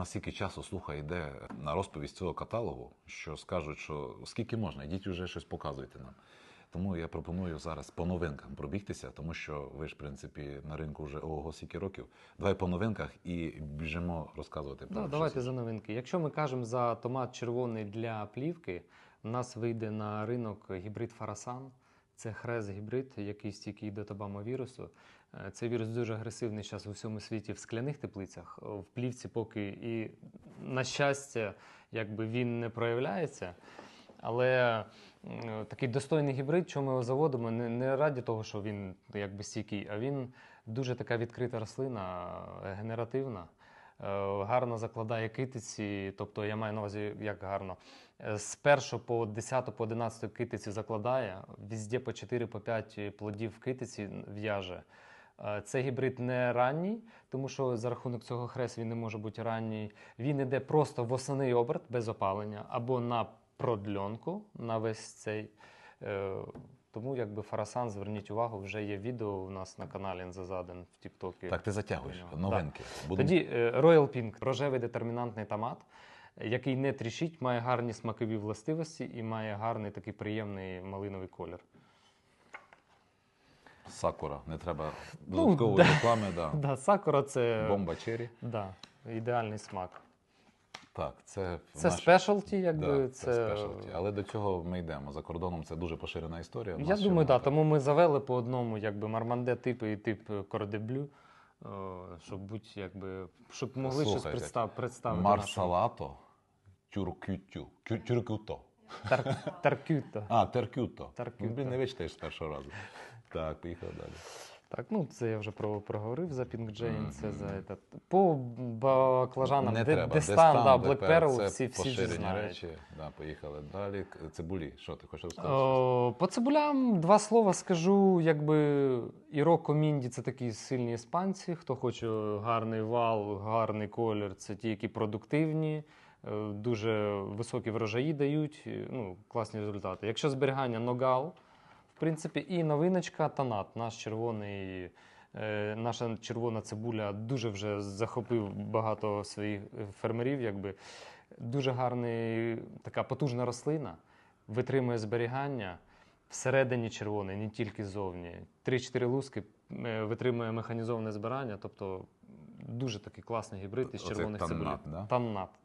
настільки часу слуха йде на розповідь цього каталогу, що скажуть, що скільки можна, йдіть уже щось показуйте нам. Тому я пропоную зараз по новинкам пробігтися, тому що ви ж, в принципі, на ринку вже ого скільки років. Давай по новинках і біжимо розказувати про Да, щось давайте за новинки. Якщо ми кажемо за томат червоний для плівки, у нас вийде на ринок гібрид Фарасан. Це хрест-гібрид, який стійкий до табамовірусу. Е, Цей вірус дуже агресивний зараз у всьому світі в скляних теплицях. В плівці поки і, на щастя, якби він не проявляється. Але такий достойний гібрид, чому ми його заводимо, не, не раді того, що він якби стійкий, а він дуже така відкрита рослина, е, генеративна. Е, Гарно закладає китиці, тобто я маю на увазі, як гарно. Е, З 1 по 10 по 11 китиці закладає, везде по 4 по 5 плодів китиці в'яже. Е, Це гібрид не ранній, тому що за рахунок цього хрест він не може бути ранній. Він іде просто в основний оберт без опалення або на продльонку на весь цей. Тому якби Фарасан, зверніть увагу, вже є відео у нас на каналі Нзазаден в Тіктокі. Так, ти затягуєш новинки. Будемо- Тоді е, Royal Pink рожевий детермінантний томат, який не тріщить, має гарні смакові властивості і має гарний такий приємний малиновий колір. Сакура, не треба Ну, додаткової да. реклами. Да. Да, сакура це Бомба чері. Да, ідеальний смак. Так, це Це наш- спешалті, якби Да, це. це спешалті. Але до цього ми йдемо. За кордоном це дуже поширена історія. Я думаю, так. Да, тому ми завели по одному, якби марманде тип і тип кордеблю, е, щоб бути, якби, щоб могли щось представ, представити. Марсалато, тюркютю, тюркюто. Тар- Таркюто. А, теркюто. Теркюто. Ну, блін, не вичитаєш з першого разу. Так, поїхали далі. Так, ну це я вже про, проговорив за Pink Jane, Мгм. це за этот. По баклажанам, не де, треба. Дестан, да, Black Pearl, це всі, всі знають. речі. Да, поїхали далі. Цибулі. Що ти хочеш розказати? О, по цибулям два слова скажу. Якби Іроко Мінді це такі сильні іспанці. Хто хоче гарний вал, гарний колір, це ті, які продуктивні, е, дуже високі врожаї дають, ну, класні результати. Якщо зберігання ногал, в принципі, і новиночка Танат, наш червоний. е, Наша червона цибуля дуже вже захопив багато своїх фермерів. Якби. Дуже гарний, така потужна рослина, витримує зберігання. Всередині червоний, не тільки ззовні. 3-4 луски е, витримує механізоване збирання, тобто дуже такий класний гібрид із червоних таннат, цибулів. да? Таннат,